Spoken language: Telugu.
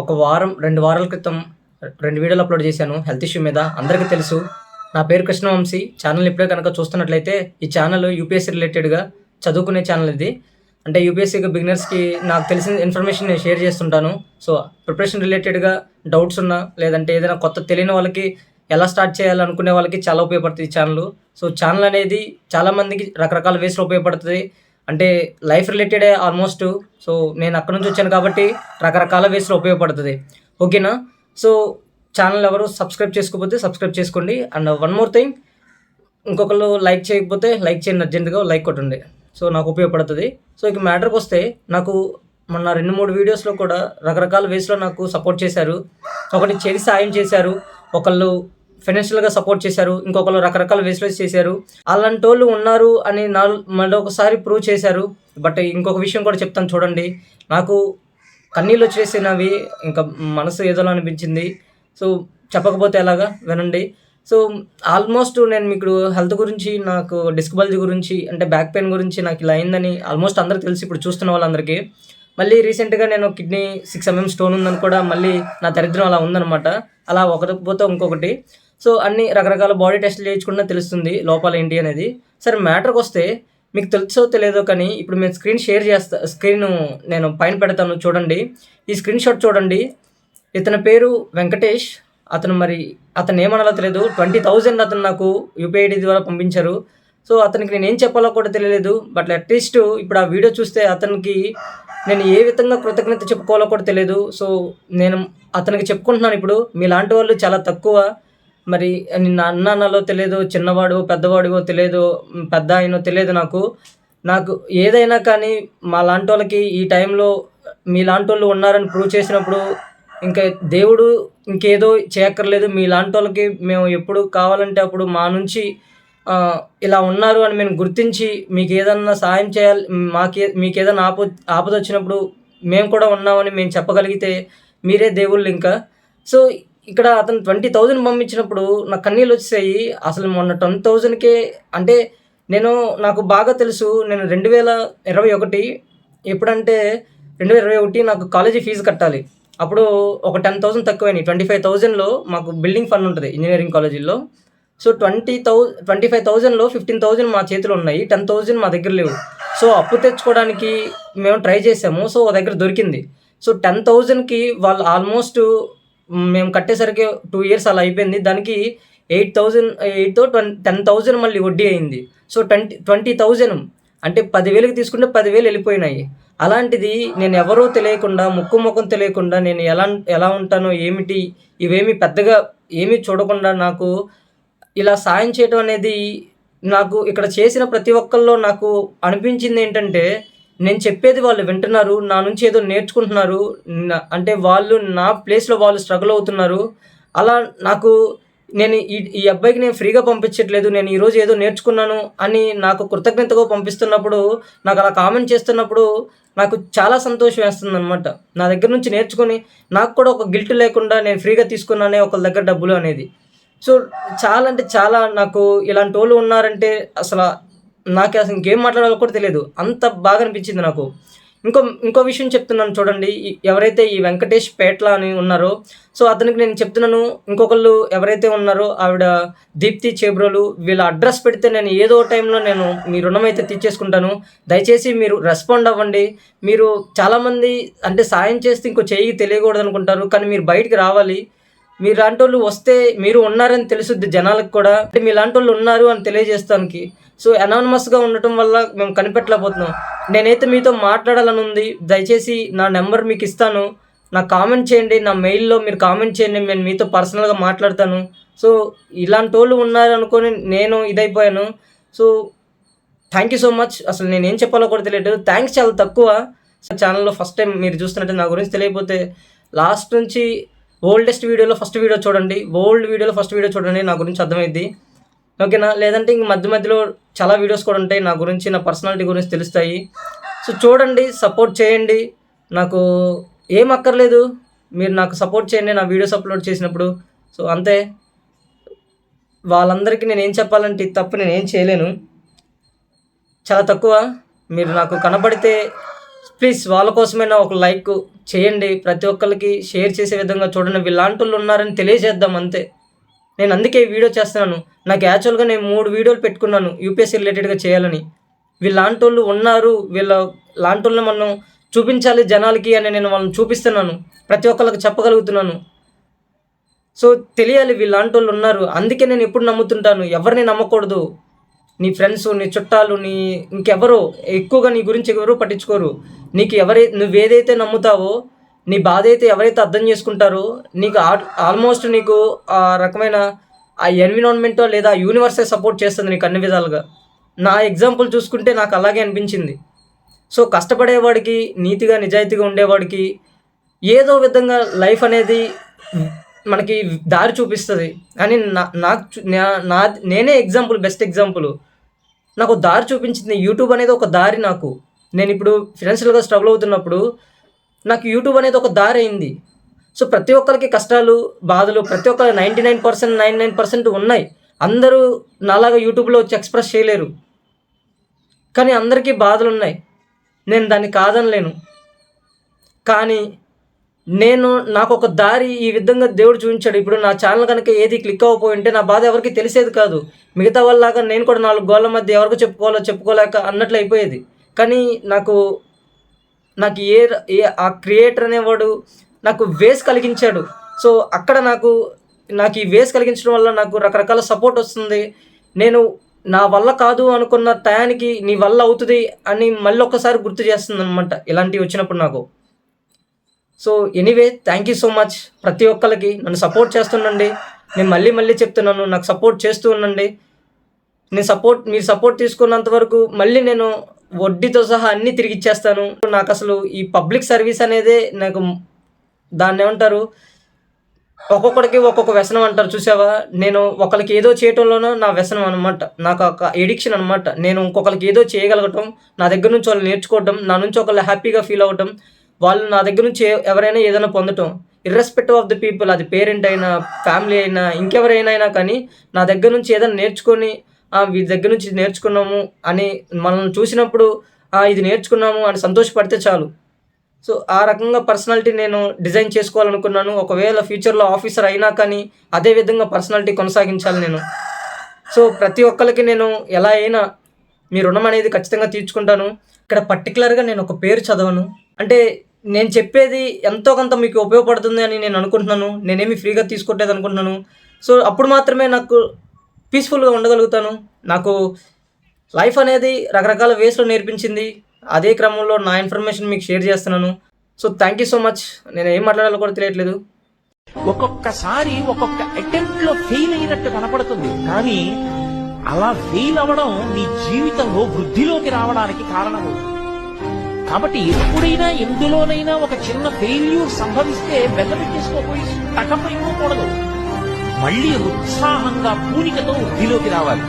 ఒక వారం రెండు వారాల క్రితం రెండు వీడియోలు అప్లోడ్ చేశాను హెల్త్ ఇష్యూ మీద. అందరికీ తెలుసు. నా పేరు కృష్ణవంశీ. ఛానల్ ఇప్పుడే కనుక చూస్తున్నట్లయితే ఈ ఛానల్ యూపీఎస్సీ రిలేటెడ్గా చదువుకునే ఛానల్ ఇది. అంటే యూపీఎస్సీకి బిగినర్స్కి నాకు తెలిసిన ఇన్ఫర్మేషన్ నేను షేర్ చేస్తుంటాను. సో ప్రిపరేషన్ రిలేటెడ్గా డౌట్స్ ఉన్నా లేదంటే ఏదైనా కొత్త తెలియని వాళ్ళకి ఎలా స్టార్ట్ చేయాలనుకునే వాళ్ళకి చాలా ఉపయోగపడుతుంది ఈ ఛానల్. సో ఛానల్ అనేది చాలామందికి రకరకాల వేస్లో ఉపయోగపడుతుంది. అంటే లైఫ్ రిలేటెడే ఆల్మోస్ట్. సో నేను అక్కడ నుంచి వచ్చాను కాబట్టి రకరకాల వేస్లో ఉపయోగపడుతుంది. ఓకేనా సో ఛానల్ ఎవరు సబ్స్క్రైబ్ చేసుకోకపోతే సబ్స్క్రైబ్ చేసుకోండి. అండ్ వన్ మోర్ థింగ్ ఇంకొకరు లైక్ చేయకపోతే లైక్ చేయండి అర్జెంట్గా లైక్ కొట్టండి. సో నాకు ఉపయోగపడుతుంది. సో ఇక మ్యాటర్కి వస్తే నాకు మొన్న రెండు మూడు వీడియోస్లో కూడా రకరకాల వేస్లో నాకు సపోర్ట్ చేశారు. ఒకటి చేసి సాయం చేశారు. ఒకళ్ళు ఫైనాన్షియల్గా సపోర్ట్ చేశారు ఇంకొకరు రకరకాల వేస్లో చేశారు. అలాంటి వాళ్ళు ఉన్నారు అని నా మరొకసారి ఒకసారి ప్రూవ్ చేశారు. బట్ ఇంకొక విషయం కూడా చెప్తాను చూడండి. నాకు కన్నీళ్ళు వచ్చేసినవి ఇంకా మనసు ఏదో అనిపించింది. సో చెప్పకపోతే ఎలాగా? వినండి. సో ఆల్మోస్ట్ నేను మీకు హెల్త్ గురించి నాకు డిస్క్ గురించి అంటే బ్యాక్ పెయిన్ గురించి నాకు ఇలా అయిందని ఆల్మోస్ట్ అందరికి తెలిసి. ఇప్పుడు చూస్తున్న వాళ్ళందరికీ. మళ్ళీ రీసెంట్గా నేను కిడ్నీ సిక్స్ ఎంఎం స్టోన్ ఉందని కూడా మళ్ళీ నా దరిద్రం అలా ఉందన్నమాట. అలా ఒకటి పోతే ఇంకొకటి. సో అన్ని రకరకాల బాడీ టెస్ట్లు చేయించుకుంటే తెలుస్తుంది లోపాలు ఏంటి అనేది. సరే మ్యాటర్కి వస్తే మీకు తెలుసో తెలియదో కానీ ఇప్పుడు మేము స్క్రీన్ షేర్ చేస్తా స్క్రీన్ నేను పైన పెడతాను చూడండి. ఈ స్క్రీన్ షాట్ చూడండి. ఇతని పేరు వెంకటేష్. అతను మరి అతను ఏమనాలో తెలియదు ట్వంటీ థౌజండ్ అతను నాకు యూపీఐడి ద్వారా పంపించారు. సో అతనికి నేను ఏం చెప్పాలో కూడా తెలియలేదు. బట్ అట్లీస్ట్ ఇప్పుడు ఆ వీడియో చూస్తే అతనికి నేను ఏ విధంగా కృతజ్ఞత చెప్పుకోవాలో కూడా తెలియదు సో నేను అతనికి చెప్పుకుంటున్నాను ఇప్పుడు. మీలాంటి వాళ్ళు చాలా తక్కువ. మరి నిన్న అన్న అన్నలో తెలియదు చిన్నవాడు పెద్దవాడివో తెలియదు పెద్ద ఆయనో తెలియదు నాకు. నాకు ఏదైనా కానీ మా లాంటి వాళ్ళకి ఈ టైంలో మీలాంటి వాళ్ళు ఉన్నారని ప్రూవ్ చేసినప్పుడు ఇంకా దేవుడు ఇంకేదో చేయక్కర్లేదు. మీ లాంటి వాళ్ళకి మేము ఎప్పుడు కావాలంటే అప్పుడు మా నుంచి ఇలా ఉన్నారు అని మేము గుర్తించి మీకు ఏదన్నా సాయం చేయాలి మాకే మీకు ఏదైనా ఆపద ఆపద వచ్చినప్పుడు మేము కూడా ఉన్నామని మేము చెప్పగలిగితే మీరే దేవుళ్ళు ఇంకా. సో ఇక్కడ అతను ట్వంటీ థౌజండ్ పంపించినప్పుడు నాకు కన్నీళ్ళు వచ్చాయి అసలు మొన్న టెన్ థౌజండ్కే అంటే నేను నాకు బాగా తెలుసు నేను రెండు వేల ఇరవై ఒకటి ఎప్పుడంటే రెండు వేల ఇరవై ఒకటి నాకు కాలేజీ ఫీజు కట్టాలి. అప్పుడు ఒక టెన్ థౌసండ్ తక్కువైనాయి. ట్వంటీ ఫైవ్ థౌజండ్లో మాకు బిల్డింగ్ ఫండ్ ఉంటుంది ఇంజనీరింగ్ కాలేజీలో so twenty thou twenty five థౌజండ్లో ఫిఫ్టీన్ థౌజండ్ మా చేతిలో ఉన్నాయి. టెన్ థౌజండ్ మా దగ్గర లేవు. సో అప్పు తెచ్చుకోవడానికి మేము ట్రై చేసాము. సో దగ్గర దొరికింది. సో టెన్ థౌజండ్కి వాళ్ళు ఆల్మోస్ట్ మేము కట్టేసరికి టూ ఇయర్స్ అలా అయిపోయింది. దానికి ఎయిట్ థౌజండ్ ఎయిట్తో ట్వం టెన్ థౌజండ్ మళ్ళీ వడ్డీ అయింది. సో ట్వంటీ ట్వంటీ థౌజండ్ అంటే పదివేలకు తీసుకుంటే పదివేలు వెళ్ళిపోయినాయి. అలాంటిది నేను ఎవరో తెలియకుండా ముక్కు ముఖం తెలియకుండా నేను ఎలా ఎలా ఉంటానో ఏమిటి ఇవేమి పెద్దగా ఏమీ చూడకుండా నాకు ఇలా సాయం చేయడం అనేది నాకు ఇక్కడ చేసిన ప్రతి ఒక్కళ్ళు నాకు అనిపించింది ఏంటంటే నేను చెప్పేది వాళ్ళు వింటున్నారు నా నుంచి ఏదో నేర్చుకుంటున్నారు అంటే వాళ్ళు నా ప్లేస్లో వాళ్ళు స్ట్రగుల్ అవుతున్నారు. అలా నాకు నేను ఈ ఈ అబ్బాయికి నేను ఫ్రీగా పంపించట్లేదు నేను ఈరోజు ఏదో నేర్చుకున్నాను అని నాకు కృతజ్ఞతగా పంపిస్తున్నప్పుడు నాకు అలా కామెంట్ చేస్తున్నప్పుడు నాకు చాలా సంతోషం వేస్తుంది అనమాట నా దగ్గర నుంచి నేర్చుకొని నాకు కూడా ఒక గిల్ట్ లేకుండా నేను ఫ్రీగా తీసుకున్నానే ఒకళ్ళ దగ్గర డబ్బులు అనేది. సో చాలా అంటే చాలా నాకు ఇలాంటి వాళ్ళు ఉన్నారంటే అసలు నాకు అసలు ఇంకేం మాట్లాడాలో కూడా తెలియదు. అంత బాగా అనిపించింది నాకు. ఇంకో ఇంకో విషయం చెప్తున్నాను చూడండి. ఎవరైతే ఈ వెంకటేష్ పేట్ల అని ఉన్నారో సో అతనికి నేను చెప్తున్నాను ఇంకొకళ్ళు ఎవరైతే ఉన్నారో ఆవిడ దీప్తి చేబ్రోలు వీళ్ళ అడ్రస్ పెడితే నేను ఏదో టైంలో నేను మీ రుణం అయితే తీర్చేసుకుంటాను. దయచేసి మీరు రెస్పాండ్ అవ్వండి. మీరు చాలామంది అంటే సాయం చేస్తే ఇంకో చేయి తెలియకూడదు అనుకుంటారు కానీ మీరు బయటికి రావాలి. మీరు లాంటి వాళ్ళు వస్తే మీరు ఉన్నారని తెలుసుద్ది జనాలకు కూడా. అంటే మీ లాంటి వాళ్ళు ఉన్నారు అని తెలియజేస్తానికి. సో అనానమస్గా ఉండటం వల్ల మేము కనిపెట్టలేకపోతున్నాం. నేనైతే మీతో మాట్లాడాలని ఉంది. దయచేసి నా నెంబర్ మీకు ఇస్తాను. నాకు కామెంట్ చేయండి. నా మెయిల్లో మీరు కామెంట్ చేయండి. నేను మీతో పర్సనల్గా మాట్లాడతాను. సో ఇలాంటి వాళ్ళు ఉన్నారనుకొని నేను ఇదైపోయాను. So thank you so much అసలు నేను ఏం చెప్పాలో కూడా తెలియదు థ్యాంక్స్ చాలా తక్కువ. ఛానల్లో ఫస్ట్ టైం మీరు చూస్తున్నట్టు నా గురించి తెలియకపోతే లాస్ట్ నుంచి ఓల్డెస్ట్ వీడియోలో ఫస్ట్ వీడియో చూడండి. ఓల్డ్ వీడియోలో ఫస్ట్ వీడియో చూడండి. నా గురించి అర్థమైంది. ఓకేనా? లేదంటే ఇంక మధ్య మధ్యలో చాలా వీడియోస్ కూడా ఉంటాయి. నా గురించి నా పర్సనాలిటీ గురించి తెలుస్తాయి. సో చూడండి సపోర్ట్ చేయండి. నాకు ఏం అక్కర్లేదు. మీరు నాకు సపోర్ట్ చేయండి. నా వీడియోస్ అప్లోడ్ చేసినప్పుడు. సో అంతే. వాళ్ళందరికీ నేను ఏం చెప్పాలంటే తప్పు నేను ఏం చేయలేను. చాలా తక్కువ. మీరు నాకు కనబడితే ప్లీజ్ వాళ్ళ కోసమైనా ఒక లైక్ చేయండి. ప్రతి ఒక్కరికి షేర్ చేసే విధంగా చూడండి. వీళ్ళంటి వాళ్ళు ఉన్నారని తెలియజేద్దాం అంతే. నేను అందుకే వీడియో చేస్తున్నాను. నాకు యాక్చువల్గా నేను మూడు వీడియోలు పెట్టుకున్నాను యూపీఎస్సీ రిలేటెడ్గా చేయాలని. వీళ్ళంటి వాళ్ళు ఉన్నారు వీళ్ళ లాంటి వాళ్ళని మనం చూపించాలి జనాలకి అని నేను వాళ్ళని చూపిస్తున్నాను. ప్రతి ఒక్కరికి చెప్పగలుగుతున్నాను. సో తెలియాలి వీళ్ళంటి వాళ్ళు ఉన్నారు. అందుకే నేను ఎప్పుడు నమ్ముతుంటాను. ఎవరిని నమ్మకూడదు. నీ ఫ్రెండ్స్ నీ చుట్టాలు నీ ఇంకెవరో ఎక్కువగా నీ గురించి ఎవరు పట్టించుకోరు. నీకు ఎవరై నువ్వేదైతే నమ్ముతావో నీ బాధ అయితే ఎవరైతే అర్థం చేసుకుంటారో నీకు ఆల్మోస్ట్ నీకు ఆ రకమైన ఆ ఎన్విరాన్మెంట్ లేదా యూనివర్సే సపోర్ట్ చేస్తుంది నీకు అన్ని విధాలుగా. నా ఎగ్జాంపుల్ చూసుకుంటే నాకు అలాగే అనిపించింది. సో కష్టపడేవాడికి నీతిగా నిజాయితీగా ఉండేవాడికి ఏదో విధంగా లైఫ్ అనేది మనకి దారి చూపిస్తుంది. అని నా నాకు నా- నా నేనే ఎగ్జాంపుల్ బెస్ట్ ఎగ్జాంపుల్ నాకు దారి చూపించింది యూట్యూబ్ అనేది ఒక దారి నాకు. నేను ఇప్పుడు ఫినాన్షియల్గా స్ట్రగుల్ అవుతున్నప్పుడు నాకు యూట్యూబ్ అనేది ఒక దారి అయింది సో ప్రతి ఒక్కరికి కష్టాలు బాధలు ప్రతి ఒక్కరు ninety nine percent nine nine percent ఉన్నాయి. అందరూ నాలాగా యూట్యూబ్లో వచ్చి ఎక్స్ప్రెస్ చేయలేరు. కానీ అందరికీ బాధలు ఉన్నాయి. నేను దాన్ని కాదనలేను. కానీ నేను నాకు ఒక దారి ఈ విధంగా దేవుడు చూపించాడు. ఇప్పుడు నా ఛానల్ కనుక ఏది క్లిక్ అవ్వకపోయి ఉంటే నా బాధ ఎవరికి తెలిసేది కాదు. మిగతా వాళ్ళలాగా నేను కూడా నాలుగు గోళ్ళ మధ్య ఎవరికి చెప్పుకోవాలో చెప్పుకోలేక అన్నట్లు అయిపోయేది. కానీ నాకు నాకు ఏ ఏ ఆ క్రియేటర్ అనేవాడు నాకు వేస్ కలిగించాడు. సో అక్కడ నాకు నాకు ఈ వేస్ కలిగించడం వల్ల నాకు రకరకాల సపోర్ట్ వస్తుంది. నేను నా వల్ల కాదు అనుకున్న టయానికి నీ వల్ల అవుతుంది అని మళ్ళీ ఒక్కసారి గుర్తు చేస్తుంది అనమాట ఇలాంటివి వచ్చినప్పుడు నాకు. So anyway thank you so much ప్రతి ఒక్కరికి నన్ను సపోర్ట్ చేస్తుండండి. నేను మళ్ళీ మళ్ళీ చెప్తున్నాను నాకు సపోర్ట్ చేస్తూ ఉండండి. నేను సపోర్ట్ మీరు సపోర్ట్ తీసుకున్నంత వరకు మళ్ళీ నేను వడ్డీతో సహా అన్నీ తిరిగి ఇచ్చేస్తాను. నాకు అసలు ఈ పబ్లిక్ సర్వీస్ అనేదే నాకు దాన్ని ఏమంటారు? ఒక్కొక్కడికి ఒక్కొక్క వ్యసనం అంటారు చూసావా? నేను ఒకరికి ఏదో చేయటంలోనో నా వ్యసనం అనమాట నాకు ఒక ఎడిక్షన్ అనమాట నేను ఇంకొకరికి ఏదో చేయగలగటం నా దగ్గర నుంచి వాళ్ళు నేర్చుకోవటం నా నుంచి ఒకళ్ళు హ్యాపీగా ఫీల్ అవ్వటం వాళ్ళు నా దగ్గర నుంచి ఎవరైనా ఏదైనా పొందటం. ఇర్రెస్పెక్టివ్ ఆఫ్ ది పీపుల్ అది పేరెంట్ అయినా ఫ్యామిలీ అయినా ఇంకెవరైనా అయినా కానీ నా దగ్గర నుంచి ఏదైనా నేర్చుకొని వీటి వీరి దగ్గర నుంచి నేర్చుకున్నాము అని మనల్ని చూసినప్పుడు ఇది నేర్చుకున్నాము అని సంతోషపడితే చాలు. సో ఆ రకంగా పర్సనాలిటీ నేను డిజైన్ చేసుకోవాలనుకున్నాను. ఒకవేళ ఫ్యూచర్లో ఆఫీసర్ అయినా కానీ అదే విధంగా పర్సనాలిటీ కొనసాగించాలి నేను. సో ప్రతి ఒక్కరికి నేను ఎలా అయినా మీ రుణం అనేది ఖచ్చితంగా తీర్చుకుంటాను. ఇక్కడ పర్టికులర్గా నేను ఒక పేరు చదవను. అంటే నేను చెప్పేది ఎంతో కొంత మీకు ఉపయోగపడుతుంది అని నేను అనుకుంటున్నాను. నేనేమి ఫ్రీగా తీసుకోవట్లేదు అనుకుంటున్నాను. సో అప్పుడు మాత్రమే నాకు పీస్ఫుల్గా ఉండగలుగుతాను. నాకు లైఫ్ అనేది రకరకాల వేస్లో నేర్పించింది. అదే క్రమంలో నా ఇన్ఫర్మేషన్ మీకు షేర్ చేస్తున్నాను. So thank you so much. నేను ఏం మాట్లాడాలో కూడా తెలియట్లేదు. ఒక్కొక్కసారి ఒక్కొక్క అటెంప్ట్లో ఫెయిల్ అయినట్టు కనపడుతుంది. కానీ అలా ఫెయిల్ అవ్వడం నీ జీవితంలో వృద్ధిలోకి రావడానికి కారణం కాబట్టి ఎప్పుడైనా ఎందులోనైనా ఒక చిన్న ఫెయిల్యూర్ సంభవిస్తే బెల్లపెట్టేసుకోపోయి టకమైపోకూడదు మళ్ళీ ఉత్సాహంగా పూనికతో వృద్ధిలోకి రావాలి.